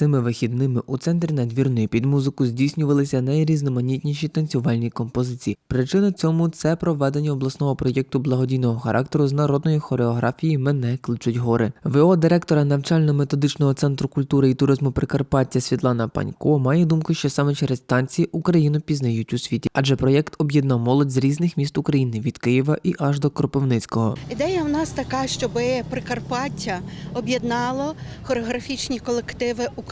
Цими вихідними у центрі надвірної під музику здійснювалися найрізноманітніші танцювальні композиції. Причина цьому це проведення обласного проєкту благодійного характеру з народної хореографії Мене кличуть гори. ВО директора навчально-методичного центру культури і туризму Прикарпаття Світлана Панько має думку, що саме через танці Україну пізнають у світі, адже проєкт об'єднав молодь з різних міст України від Києва і аж до Кропивницького. Ідея в нас така, щоб Прикарпаття об'єднало хореографічні колективи України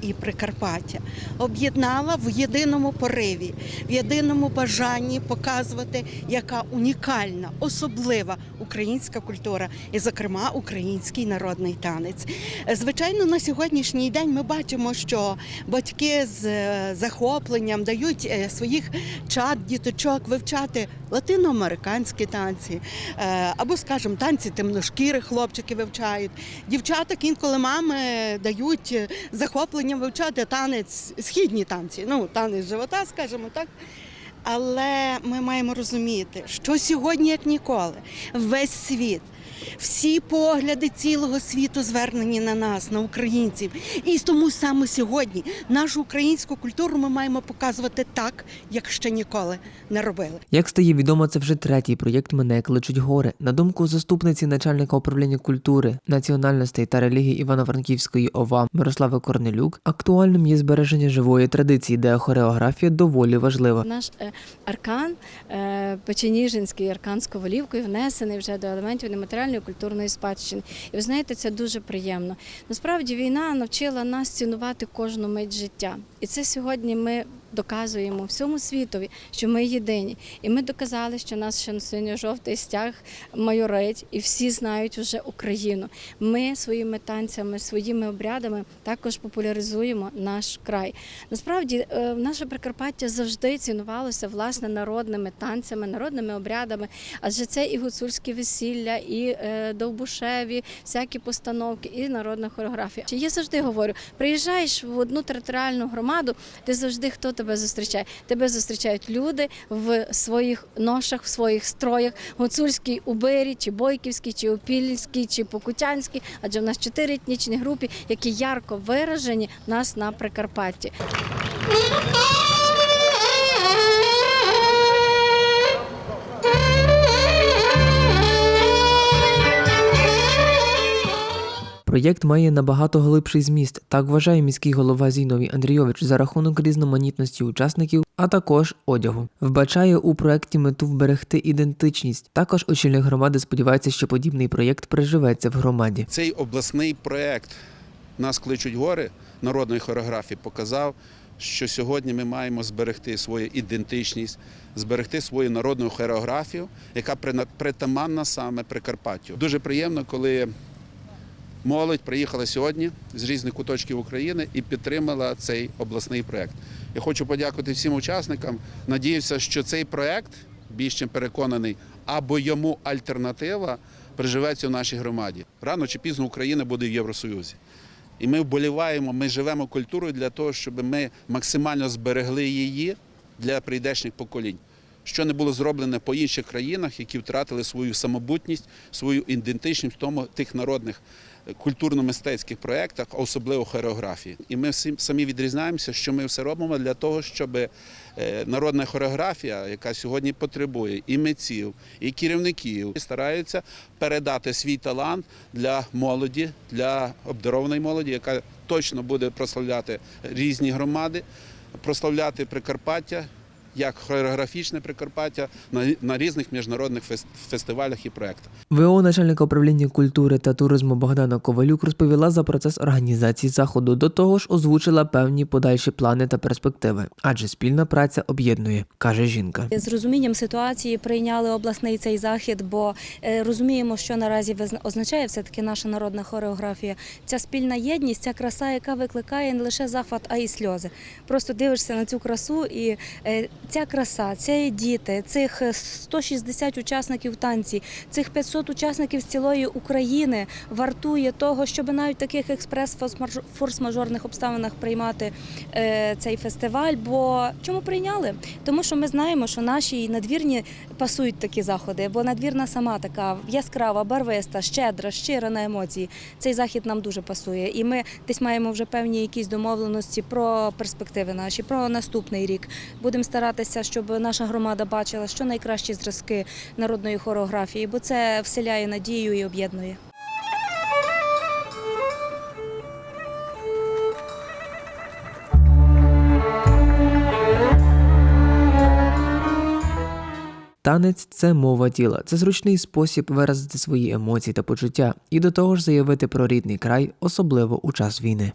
і Прикарпаття, об'єднала в єдиному пориві, в єдиному бажанні показувати, яка унікальна, особлива українська культура, і, зокрема, український народний танець. Звичайно, на сьогоднішній день ми бачимо, що батьки з е, захопленням дають е, своїх чад, діточок вивчати латиноамериканські танці, е, або, скажімо, танці темношкіри хлопчики вивчають. Дівчата інколи мами дають захопленням вивчати танець, східні танці, ну танець живота, скажімо так. Але ми маємо розуміти, що сьогодні, як ніколи, весь світ, всі погляди цілого світу звернені на нас, на українців. І тому саме сьогодні нашу українську культуру ми маємо показувати так, як ще ніколи не робили. Як стає відомо, це вже третій проєкт Мене кличуть гори. На думку заступниці начальника управління культури, національностей та релігії Івано-Франківської ОВА Мирослави Корнелюк, актуальним є збереження живої традиції, де хореографія доволі важлива. Наш е, аркан е, Печеніжинський аркан з ковалівкою внесений вже до елементів нематеріальної культурної спадщини. І ви знаєте, це дуже приємно. Насправді війна навчила нас цінувати кожну мить життя. І це сьогодні ми доказуємо всьому світові, що ми єдині. І ми доказали, що наш ще синьо-жовтий стяг майорить, і всі знають вже Україну. Ми своїми танцями, своїми обрядами також популяризуємо наш край. Насправді, е, наше Прикарпаття завжди цінувалося власне народними танцями, народними обрядами, адже це і гуцульські весілля, і е, довбушеві, всякі постановки, і народна хореографія. Я завжди говорю: приїжджаєш в одну територіальну громаду, ти завжди хто тебе зустрічає? Тебе зустрічають люди в своїх ношах, в своїх строях, гуцульській убирі, чи Бойківський, чи Опільський, чи покутянській, адже в нас чотири етнічні групи, які ярко виражені нас на Прикарпатті. Проєкт має набагато глибший зміст, так вважає міський голова Зіновій Андрійович за рахунок різноманітності учасників, а також одягу. Вбачає у проєкті мету вберегти ідентичність. Також очільник громади сподівається, що подібний проєкт приживеться в громаді. Цей обласний проект Нас кличуть гори народної хореографії показав, що сьогодні ми маємо зберегти свою ідентичність, зберегти свою народну хореографію, яка притаманна саме Прикарпаттю. Дуже приємно, коли молодь приїхала сьогодні з різних куточків України і підтримала цей обласний проект. Я хочу подякувати всім учасникам. Надіюся, що цей проект, більш чим переконаний, або йому альтернатива приживеться в нашій громаді. Рано чи пізно Україна буде в Євросоюзі. І ми вболіваємо, ми живемо культурою для того, щоб ми максимально зберегли її для прийдешніх поколінь. Що не було зроблене по інших країнах, які втратили свою самобутність, свою ідентичність в тому тих народних е, культурно-мистецьких проєктах, особливо хореографії. І ми всі- самі відрізняємося, що ми все робимо для того, щоб е, народна хореографія, яка сьогодні потребує і митців, і керівників, стараються передати свій талант для молоді, для обдарованої молоді, яка точно буде прославляти різні громади, прославляти Прикарпаття. Як хореографічне Прикарпаття на, на різних міжнародних фес- фестивалях і проєктах. ВО начальника управління культури та туризму Богдана Ковалюк розповіла за процес організації заходу. До того ж, озвучила певні подальші плани та перспективи, адже спільна праця об'єднує, каже жінка. З розумінням ситуації прийняли обласний цей захід, бо е, розуміємо, що наразі визна- означає все таки наша народна хореографія. Ця спільна єдність, ця краса, яка викликає не лише захват, а й сльози. Просто дивишся на цю красу і е, ця краса, ці діти, цих е, 160 учасників танці, цих 500 учасників з цілої України вартує того, щоб навіть в таких експрес-форс-мажорних обставинах приймати е, цей фестиваль. Бо чому прийняли? Тому що ми знаємо, що наші надвірні пасують такі заходи, бо надвірна сама така яскрава, барвиста, щедра, щира на емоції. Цей захід нам дуже пасує, і ми десь маємо вже певні якісь домовленості про перспективи наші, про наступний рік. Будемо старатися, щоб наша громада бачила, що найкращі зразки народної хореографії, бо це вселяє надію і об'єднує. Танець це мова тіла, це зручний спосіб виразити свої емоції та почуття, і до того ж заявити про рідний край, особливо у час війни.